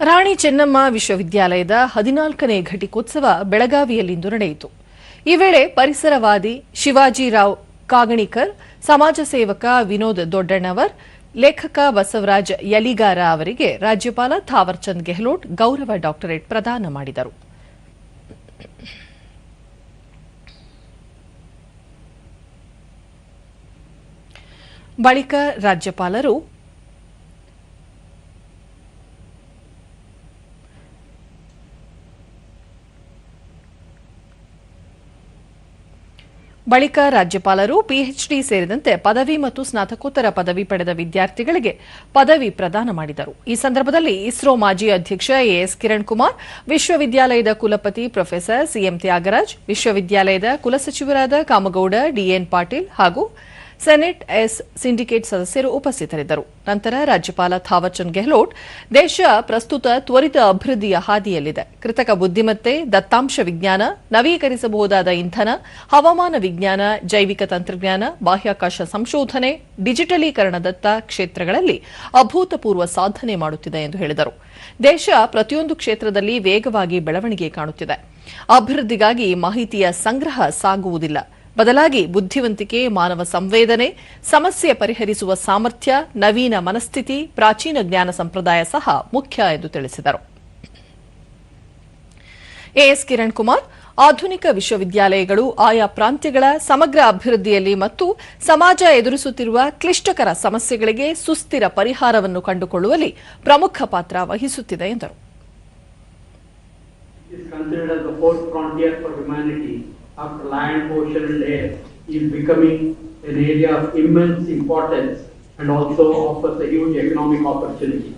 ರಾಣಿ ಚೆನ್ನಮ್ಮ ವಿಶ್ವವಿದ್ಯಾಲಯದ ಹದಿನಾಲ್ಕನೇ ಘಟಿಕೋತ್ಸವ ಬೆಳಗಾವಿಯಲ್ಲಿಂದು ನಡೆಯಿತು. ಈ ವೇಳೆ ಪರಿಸರವಾದಿ ಶಿವಾಜಿರಾವ್ ಕಾಗಣಿಕರ್, ಸಮಾಜ ಸೇವಕ ವಿನೋದ್ ದೊಡ್ಡಣ್ಣವರ್, ಲೇಖಕ ಬಸವರಾಜ್ ಯಲಿಗಾರ ಅವರಿಗೆ ರಾಜ್ಯಪಾಲ ಥಾವರ್ಚಂದ್ ಗೆಹ್ಲೋಟ್ ಗೌರವ ಡಾಕ್ಟರೇಟ್ ಪ್ರದಾನ ಮಾಡಿದರು. ಬಳಿಕ ರಾಜ್ಯಪಾಲರು ಬಳಿಕ ರಾಜ್ಯಪಾಲರು ಪಿಎಚ್ಡಿ ಸೇರಿದಂತೆ ಪದವಿ ಮತ್ತು ಸ್ನಾತಕೋತ್ತರ ಪದವಿ ಪಡೆದ ವಿದ್ಯಾರ್ಥಿಗಳಿಗೆ ಪದವಿ ಪ್ರದಾನ ಮಾಡಿದರು. ಈ ಸಂದರ್ಭದಲ್ಲಿ ಇಸ್ರೋ ಮಾಜಿ ಅಧ್ಯಕ್ಷ ಎಎಸ್ ಕಿರಣ್ ಕುಮಾರ್ ವಿಶ್ವವಿದ್ಯಾಲಯದ ಕುಲಪತಿ ಪ್ರೊಫೆಸರ್ ಸಿಎಂ ತ್ಯಾಗರಾಜ್, ವಿಶ್ವವಿದ್ಯಾಲಯದ ಕುಲಸಚಿವರಾದ ಕಾಮಗೌಡ ಡಿಎನ್ ಪಾಟೀಲ್ ಹಾಗೂ ಸೆನೆಟ್ ಎಸ್ ಸಿಂಡಿಕೇಟ್ ಸದಸ್ಯರು ಉಪಸ್ಥಿತರಿದ್ದರು. ನಂತರ ರಾಜ್ಯಪಾಲ ಥಾವರ್ಚಂದ್ ಗೆಹ್ಲೋಟ್ ದೇಶ ಪ್ರಸ್ತುತ ತ್ವರಿತ ಅಭಿವೃದ್ಧಿಯ ಹಾದಿಯಲ್ಲಿದೆ. ಕೃತಕ ಬುದ್ದಿಮತ್ತೆ ದತ್ತಾಂಶ ವಿಜ್ಞಾನ, ನವೀಕರಿಸಬಹುದಾದ ಇಂಧನ, ಹವಾಮಾನ ವಿಜ್ಞಾನ, ಜೈವಿಕ ತಂತ್ರಜ್ಞಾನ, ಬಾಹ್ಯಾಕಾಶ ಸಂಶೋಧನೆ ಡಿಜಿಟಲೀಕರಣದತ್ತ ಕ್ಷೇತ್ರಗಳಲ್ಲಿ ಅಭೂತಪೂರ್ವ ಸಾಧನೆ ಮಾಡುತ್ತಿದೆ ಎಂದು ಹೇಳಿದರು. ದೇಶ ಪ್ರತಿಯೊಂದು ಕ್ಷೇತ್ರದಲ್ಲಿ ವೇಗವಾಗಿ ಬೆಳವಣಿಗೆ ಕಾಣುತ್ತಿದೆ. ಅಭಿವೃದ್ಧಿಗಾಗಿ ಮಾಹಿತಿಯ ಸಂಗ್ರಹ ಸಾಗುವುದಿಲ್ಲ. ಬದಲಾಗಿ ಬುದ್ಧಿವಂತಿಕೆ, ಮಾನವ ಸಂವೇದನೆ, ಸಮಸ್ಯೆ ಪರಿಹರಿಸುವ ಸಾಮರ್ಥ್ಯ, ನವೀನ ಮನಸ್ಥಿತಿ, ಪ್ರಾಚೀನ ಜ್ಞಾನ ಸಂಪ್ರದಾಯ ಸಹ ಮುಖ್ಯ ಎಂದು ತಿಳಿಸಿದರು. ಎಎಸ್ ಕಿರಣ್ ಕುಮಾರ್ ಆಧುನಿಕ ವಿಶ್ವವಿದ್ಯಾಲಯಗಳು ಆಯಾ ಪ್ರಾಂತ್ಯಗಳ ಸಮಗ್ರ ಅಭಿವೃದ್ಧಿಯಲ್ಲಿ ಮತ್ತು ಸಮಾಜ ಎದುರಿಸುತ್ತಿರುವ ಕ್ಲಿಷ್ಟಕರ ಸಮಸ್ಯೆಗಳಿಗೆ ಸುಸ್ಥಿರ ಪರಿಹಾರವನ್ನು ಕಂಡುಕೊಳ್ಳುವಲ್ಲಿ ಪ್ರಮುಖ ಪಾತ್ರ ವಹಿಸುತ್ತಿದೆ ಎಂದರು. After land, ocean and air, is becoming an area of immense importance and also offers a huge economic opportunity.